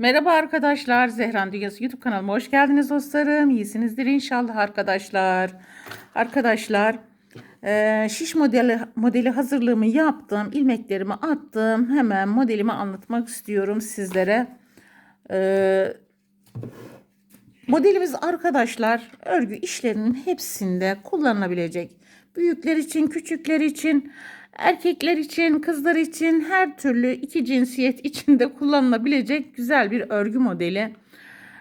Merhaba arkadaşlar, Zehran Dünyası YouTube kanalıma hoş geldiniz dostlarım. İyisinizdir inşallah arkadaşlar. Arkadaşlar, eee, şiş modeli modeli hazırlığımı yaptım, ilmeklerimi attım. Hemen modelimi anlatmak istiyorum sizlere. Eee, modelimiz arkadaşlar örgü işlerinin hepsinde kullanılabilecek. Büyükler için, küçükler için, erkekler için, kızlar için her türlü iki cinsiyet içinde kullanılabilecek güzel bir örgü modeli.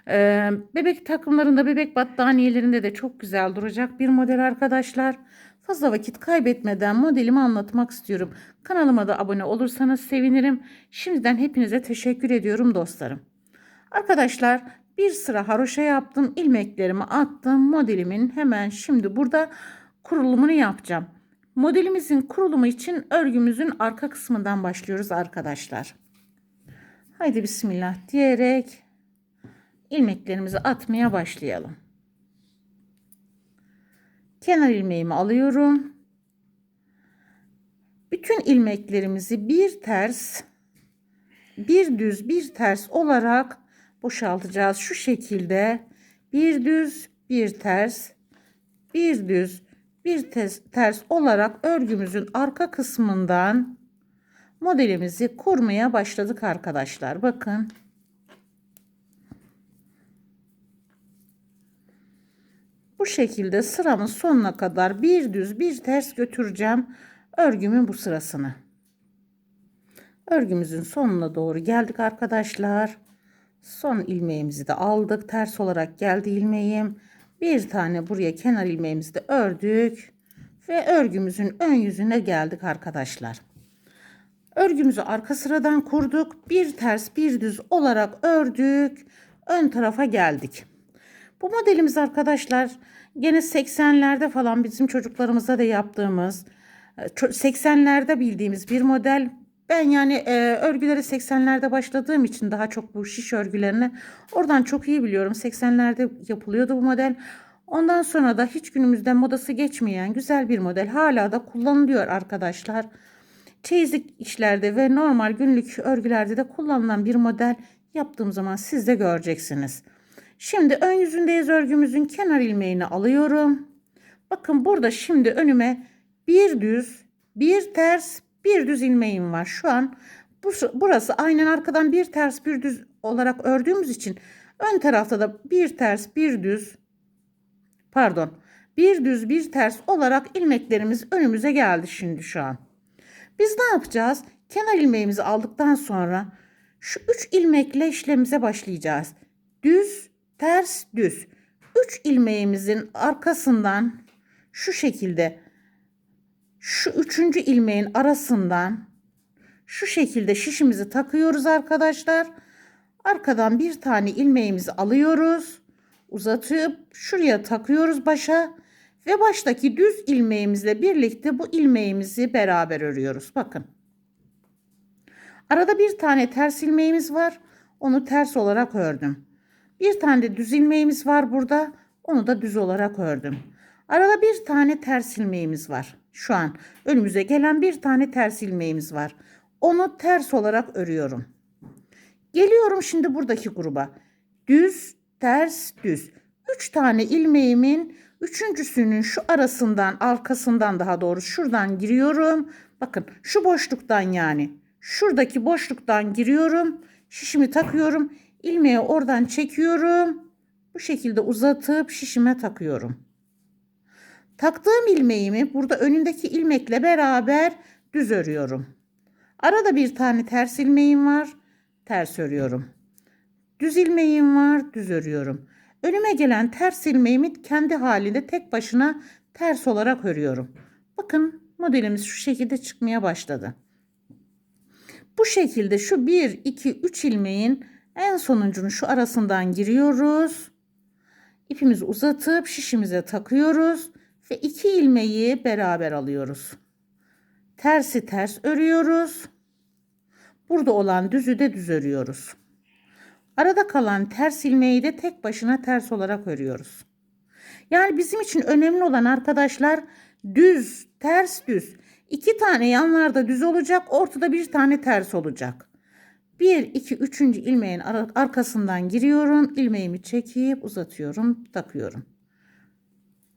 Ee, bebek takımlarında, bebek battaniyelerinde de çok güzel duracak bir model arkadaşlar. Fazla vakit kaybetmeden modelimi anlatmak istiyorum. Kanalıma da abone olursanız sevinirim. Şimdiden hepinize teşekkür ediyorum dostlarım. Arkadaşlar bir sıra haroşa yaptım. ilmeklerimi attım. Modelimin hemen şimdi burada kurulumunu yapacağım. Modelimizin kurulumu için örgümüzün arka kısmından başlıyoruz arkadaşlar. Haydi bismillah diyerek ilmeklerimizi atmaya başlayalım. Kenar ilmeğimi alıyorum. Bütün ilmeklerimizi bir ters, bir düz, bir ters olarak boşaltacağız. Şu şekilde bir düz, bir ters, bir düz, bir ters, ters olarak örgümüzün arka kısmından modelimizi kurmaya başladık arkadaşlar. Bakın. Bu şekilde sıramın sonuna kadar bir düz bir ters götüreceğim örgümün bu sırasını. Örgümüzün sonuna doğru geldik arkadaşlar. Son ilmeğimizi de aldık. Ters olarak geldi ilmeğim. Bir tane buraya kenar ilmeğimizi de ördük. Ve örgümüzün ön yüzüne geldik arkadaşlar. Örgümüzü arka sıradan kurduk. Bir ters bir düz olarak ördük. Ön tarafa geldik. Bu modelimiz arkadaşlar gene 80'lerde falan bizim çocuklarımızda da yaptığımız 80'lerde bildiğimiz bir model. Ben yani e, örgüleri 80'lerde başladığım için daha çok bu şiş örgülerini oradan çok iyi biliyorum. 80'lerde yapılıyordu bu model. Ondan sonra da hiç günümüzde modası geçmeyen güzel bir model hala da kullanılıyor arkadaşlar. Çeyizlik işlerde ve normal günlük örgülerde de kullanılan bir model yaptığım zaman siz de göreceksiniz. Şimdi ön yüzündeyiz örgümüzün kenar ilmeğini alıyorum. Bakın burada şimdi önüme bir düz, bir ters, bir düz ilmeğim var. Şu an bu, burası aynen arkadan bir ters bir düz olarak ördüğümüz için ön tarafta da bir ters bir düz pardon bir düz bir ters olarak ilmeklerimiz önümüze geldi şimdi şu an. Biz ne yapacağız? Kenar ilmeğimizi aldıktan sonra şu üç ilmekle işlemimize başlayacağız. Düz, ters, düz. Üç ilmeğimizin arkasından şu şekilde şu üçüncü ilmeğin arasından şu şekilde şişimizi takıyoruz arkadaşlar. Arkadan bir tane ilmeğimizi alıyoruz. Uzatıp şuraya takıyoruz başa. Ve baştaki düz ilmeğimizle birlikte bu ilmeğimizi beraber örüyoruz. Bakın. Arada bir tane ters ilmeğimiz var. Onu ters olarak ördüm. Bir tane de düz ilmeğimiz var burada. Onu da düz olarak ördüm. Arada bir tane ters ilmeğimiz var. Şu an önümüze gelen bir tane ters ilmeğimiz var. Onu ters olarak örüyorum. Geliyorum şimdi buradaki gruba. Düz, ters, düz. Üç tane ilmeğimin üçüncüsünün şu arasından, arkasından daha doğru şuradan giriyorum. Bakın şu boşluktan yani. Şuradaki boşluktan giriyorum. Şişimi takıyorum. İlmeği oradan çekiyorum. Bu şekilde uzatıp şişime takıyorum. Taktığım ilmeğimi burada önündeki ilmekle beraber düz örüyorum. Arada bir tane ters ilmeğim var. Ters örüyorum. Düz ilmeğim var. Düz örüyorum. Önüme gelen ters ilmeğimi kendi halinde tek başına ters olarak örüyorum. Bakın modelimiz şu şekilde çıkmaya başladı. Bu şekilde şu 1, 2, 3 ilmeğin en sonuncunu şu arasından giriyoruz. İpimizi uzatıp şişimize takıyoruz ve iki ilmeği beraber alıyoruz. Tersi ters örüyoruz. Burada olan düzü de düz örüyoruz. Arada kalan ters ilmeği de tek başına ters olarak örüyoruz. Yani bizim için önemli olan arkadaşlar düz, ters, düz. İki tane yanlarda düz olacak, ortada bir tane ters olacak. 1 2 3. ilmeğin arkasından giriyorum. ilmeğimi çekip uzatıyorum, takıyorum.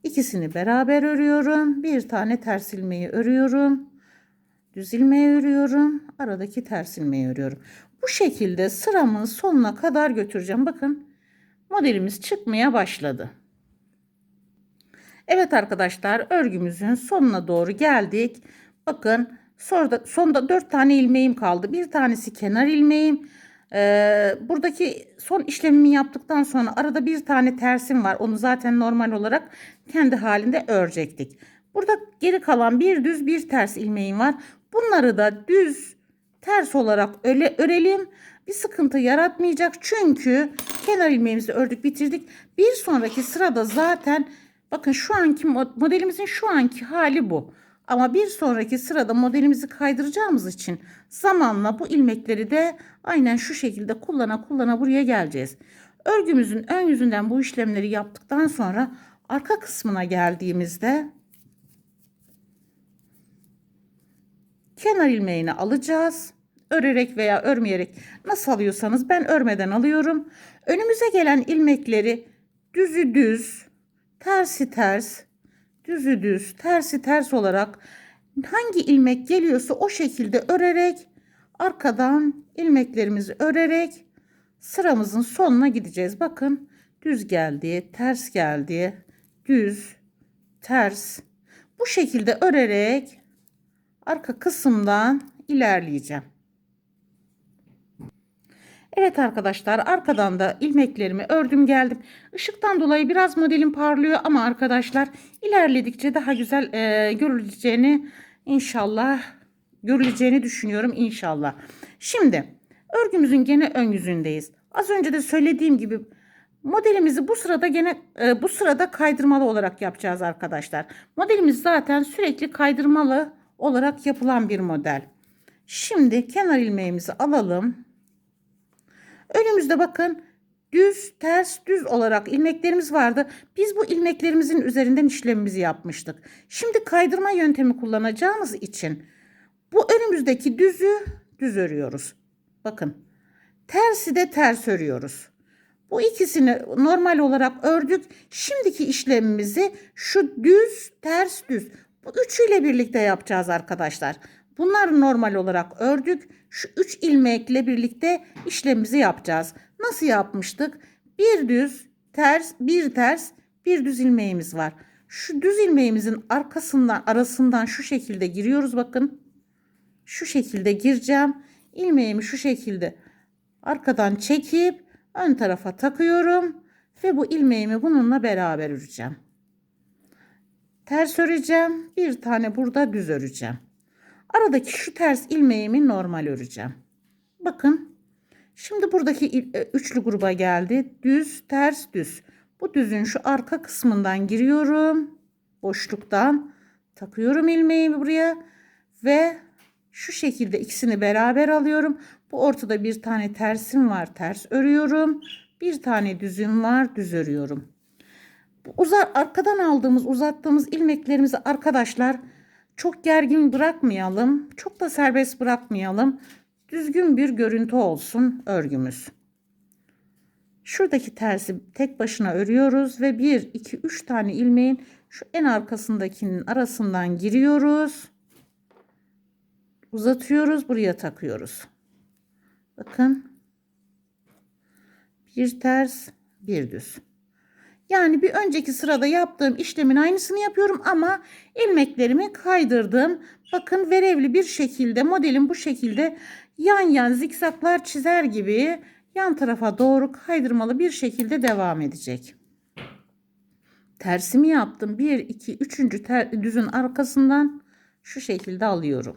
İkisini beraber örüyorum. Bir tane ters ilmeği örüyorum. Düz ilmeği örüyorum. Aradaki ters ilmeği örüyorum. Bu şekilde sıramın sonuna kadar götüreceğim. Bakın modelimiz çıkmaya başladı. Evet arkadaşlar örgümüzün sonuna doğru geldik. Bakın sonda, sonda 4 tane ilmeğim kaldı. Bir tanesi kenar ilmeğim. Ee, buradaki son işlemimi yaptıktan sonra arada bir tane tersim var. Onu zaten normal olarak kendi halinde örecektik. Burada geri kalan bir düz bir ters ilmeğim var. Bunları da düz ters olarak öyle örelim. Bir sıkıntı yaratmayacak. Çünkü kenar ilmeğimizi ördük bitirdik. Bir sonraki sırada zaten bakın şu anki mo- modelimizin şu anki hali bu. Ama bir sonraki sırada modelimizi kaydıracağımız için zamanla bu ilmekleri de aynen şu şekilde kullana kullana buraya geleceğiz. Örgümüzün ön yüzünden bu işlemleri yaptıktan sonra arka kısmına geldiğimizde kenar ilmeğini alacağız. Örerek veya örmeyerek nasıl alıyorsanız ben örmeden alıyorum. Önümüze gelen ilmekleri düzü düz, tersi ters, düzü düz, tersi ters olarak hangi ilmek geliyorsa o şekilde örerek arkadan ilmeklerimizi örerek sıramızın sonuna gideceğiz. Bakın düz geldi, ters geldi, düz, ters. Bu şekilde örerek arka kısımdan ilerleyeceğim. Evet arkadaşlar arkadan da ilmeklerimi ördüm geldim. Işıktan dolayı biraz modelim parlıyor ama arkadaşlar ilerledikçe daha güzel e, görüleceğini inşallah görüleceğini düşünüyorum inşallah. Şimdi örgümüzün gene ön yüzündeyiz. Az önce de söylediğim gibi modelimizi bu sırada gene e, bu sırada kaydırmalı olarak yapacağız arkadaşlar. Modelimiz zaten sürekli kaydırmalı olarak yapılan bir model. Şimdi kenar ilmeğimizi alalım. Önümüzde bakın düz ters düz olarak ilmeklerimiz vardı. Biz bu ilmeklerimizin üzerinden işlemimizi yapmıştık. Şimdi kaydırma yöntemi kullanacağımız için bu önümüzdeki düzü düz örüyoruz. Bakın tersi de ters örüyoruz. Bu ikisini normal olarak ördük. Şimdiki işlemimizi şu düz ters düz bu üçüyle birlikte yapacağız arkadaşlar. Bunları normal olarak ördük. Şu üç ilmekle birlikte işlemimizi yapacağız. Nasıl yapmıştık? Bir düz, ters, bir ters, bir düz ilmeğimiz var. Şu düz ilmeğimizin arkasından, arasından şu şekilde giriyoruz bakın. Şu şekilde gireceğim. İlmeğimi şu şekilde arkadan çekip ön tarafa takıyorum ve bu ilmeğimi bununla beraber öreceğim. Ters öreceğim. Bir tane burada düz öreceğim. Aradaki şu ters ilmeğimi normal öreceğim. Bakın. Şimdi buradaki e, üçlü gruba geldi. Düz, ters, düz. Bu düzün şu arka kısmından giriyorum. Boşluktan takıyorum ilmeğimi buraya ve şu şekilde ikisini beraber alıyorum. Bu ortada bir tane tersim var. Ters örüyorum. Bir tane düzüm var. Düz örüyorum. Uzar arkadan aldığımız uzattığımız ilmeklerimizi arkadaşlar çok gergin bırakmayalım. Çok da serbest bırakmayalım. Düzgün bir görüntü olsun örgümüz. Şuradaki tersi tek başına örüyoruz ve 1 2 3 tane ilmeğin şu en arkasındakinin arasından giriyoruz. Uzatıyoruz, buraya takıyoruz. Bakın. Bir ters, bir düz. Yani bir önceki sırada yaptığım işlemin aynısını yapıyorum ama ilmeklerimi kaydırdım. Bakın verevli bir şekilde modelim bu şekilde yan yan zikzaklar çizer gibi yan tarafa doğru kaydırmalı bir şekilde devam edecek. Tersimi yaptım. 1 2 3. Ter, düzün arkasından şu şekilde alıyorum.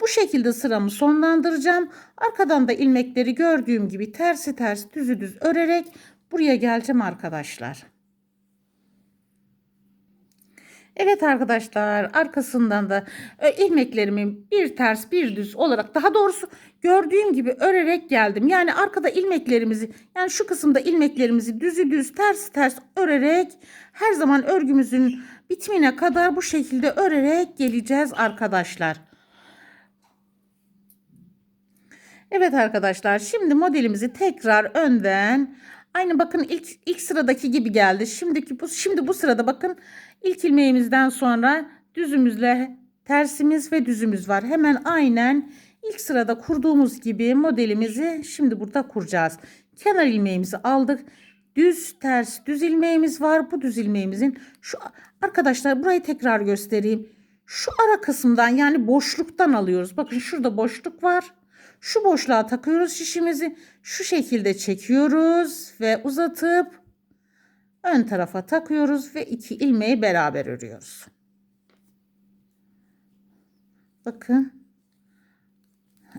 Bu şekilde sıramı sonlandıracağım. Arkadan da ilmekleri gördüğüm gibi tersi ters düzü düz örerek buraya geleceğim arkadaşlar. Evet arkadaşlar arkasından da e, ilmeklerimi bir ters bir düz olarak daha doğrusu gördüğüm gibi örerek geldim. Yani arkada ilmeklerimizi yani şu kısımda ilmeklerimizi düzü düz ters ters örerek her zaman örgümüzün bitimine kadar bu şekilde örerek geleceğiz arkadaşlar. Evet arkadaşlar şimdi modelimizi tekrar önden aynı bakın ilk ilk sıradaki gibi geldi. Şimdiki bu şimdi bu sırada bakın ilk ilmeğimizden sonra düzümüzle tersimiz ve düzümüz var. Hemen aynen ilk sırada kurduğumuz gibi modelimizi şimdi burada kuracağız. Kenar ilmeğimizi aldık. Düz ters düz ilmeğimiz var. Bu düz ilmeğimizin şu arkadaşlar burayı tekrar göstereyim. Şu ara kısımdan yani boşluktan alıyoruz. Bakın şurada boşluk var. Şu boşluğa takıyoruz şişimizi. Şu şekilde çekiyoruz ve uzatıp ön tarafa takıyoruz ve iki ilmeği beraber örüyoruz. Bakın.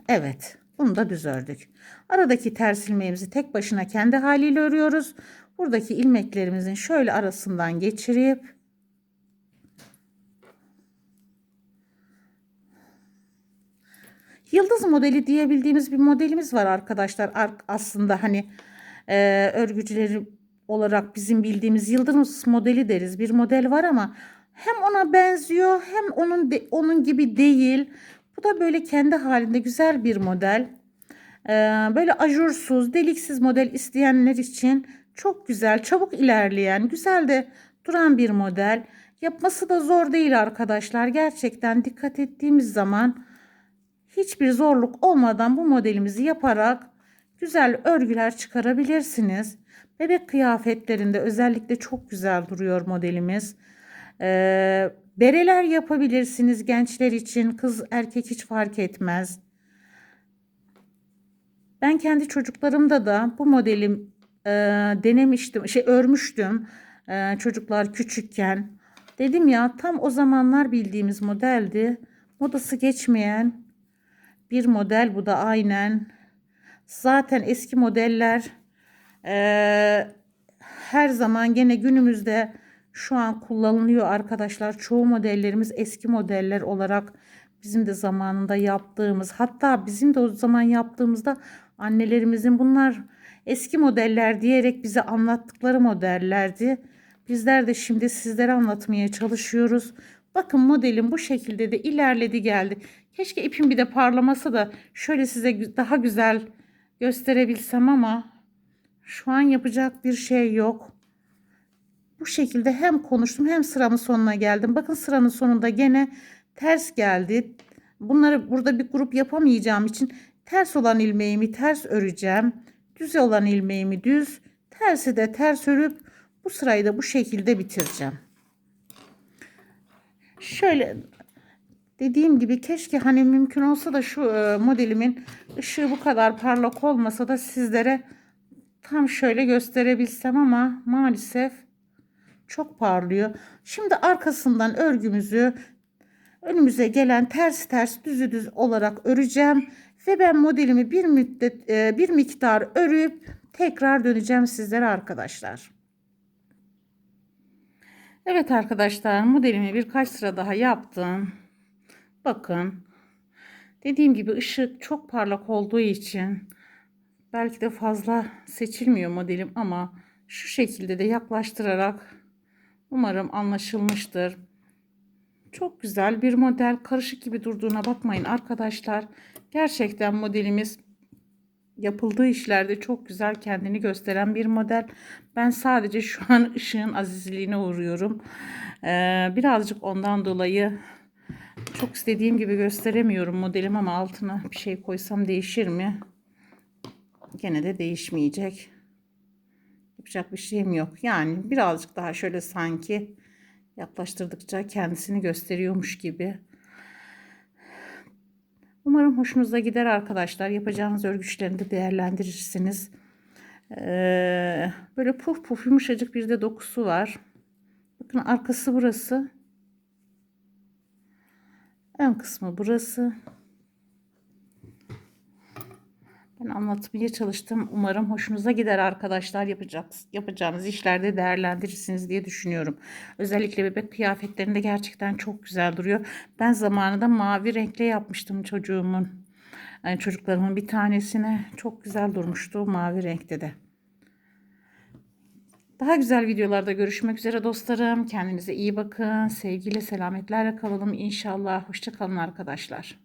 Evet. Bunu da düz ördük. Aradaki ters ilmeğimizi tek başına kendi haliyle örüyoruz. Buradaki ilmeklerimizin şöyle arasından geçirip Yıldız modeli diyebildiğimiz bir modelimiz var arkadaşlar. Aslında hani e, örgücüleri olarak bizim bildiğimiz yıldız modeli deriz. Bir model var ama hem ona benziyor hem onun de, onun gibi değil. Bu da böyle kendi halinde güzel bir model. Ee, böyle ajursuz, deliksiz model isteyenler için çok güzel, çabuk ilerleyen, güzel de duran bir model. Yapması da zor değil arkadaşlar. Gerçekten dikkat ettiğimiz zaman hiçbir zorluk olmadan bu modelimizi yaparak güzel örgüler çıkarabilirsiniz. Bebek kıyafetlerinde özellikle çok güzel duruyor modelimiz. Ee, bereler yapabilirsiniz gençler için. Kız erkek hiç fark etmez. Ben kendi çocuklarımda da bu modelim e, denemiştim, şey örmüştüm e, çocuklar küçükken. Dedim ya tam o zamanlar bildiğimiz modeldi. Modası geçmeyen bir model bu da aynen. Zaten eski modeller e, her zaman gene günümüzde şu an kullanılıyor arkadaşlar. Çoğu modellerimiz eski modeller olarak bizim de zamanında yaptığımız hatta bizim de o zaman yaptığımızda annelerimizin bunlar eski modeller diyerek bize anlattıkları modellerdi. Bizler de şimdi sizlere anlatmaya çalışıyoruz. Bakın modelim bu şekilde de ilerledi geldi. Keşke ipim bir de parlaması da şöyle size daha güzel gösterebilsem ama şu an yapacak bir şey yok. Bu şekilde hem konuştum hem sıramın sonuna geldim. Bakın sıranın sonunda gene ters geldi. Bunları burada bir grup yapamayacağım için ters olan ilmeğimi ters öreceğim. Düz olan ilmeğimi düz, tersi de ters örüp bu sırayı da bu şekilde bitireceğim. Şöyle dediğim gibi keşke hani mümkün olsa da şu e, modelimin ışığı bu kadar parlak olmasa da sizlere tam şöyle gösterebilsem ama maalesef çok parlıyor. Şimdi arkasından örgümüzü önümüze gelen ters ters düzü düz olarak öreceğim ve ben modelimi bir müddet e, bir miktar örüp tekrar döneceğim sizlere arkadaşlar. Evet arkadaşlar modelimi birkaç sıra daha yaptım. Bakın dediğim gibi ışık çok parlak olduğu için belki de fazla seçilmiyor modelim ama şu şekilde de yaklaştırarak umarım anlaşılmıştır. Çok güzel bir model karışık gibi durduğuna bakmayın arkadaşlar. Gerçekten modelimiz yapıldığı işlerde çok güzel kendini gösteren bir model. Ben sadece şu an ışığın azizliğine uğruyorum. Ee, birazcık ondan dolayı çok istediğim gibi gösteremiyorum modelim ama altına bir şey koysam değişir mi? Gene de değişmeyecek. Yapacak bir şeyim yok. Yani birazcık daha şöyle sanki yaklaştırdıkça kendisini gösteriyormuş gibi. Umarım hoşunuza gider arkadaşlar. Yapacağınız örgüçlerini de değerlendirirsiniz. Ee, böyle puf puf yumuşacık bir de dokusu var. Bakın arkası burası. Ön kısmı burası. Ben anlatmaya çalıştım. Umarım hoşunuza gider arkadaşlar. Yapacak, yapacağınız işlerde değerlendirirsiniz diye düşünüyorum. Özellikle bebek kıyafetlerinde gerçekten çok güzel duruyor. Ben zamanında mavi renkle yapmıştım çocuğumun. Yani çocuklarımın bir tanesine çok güzel durmuştu mavi renkte de. Daha güzel videolarda görüşmek üzere dostlarım. Kendinize iyi bakın. Sevgiyle, selametlerle kalalım inşallah. Hoşçakalın arkadaşlar.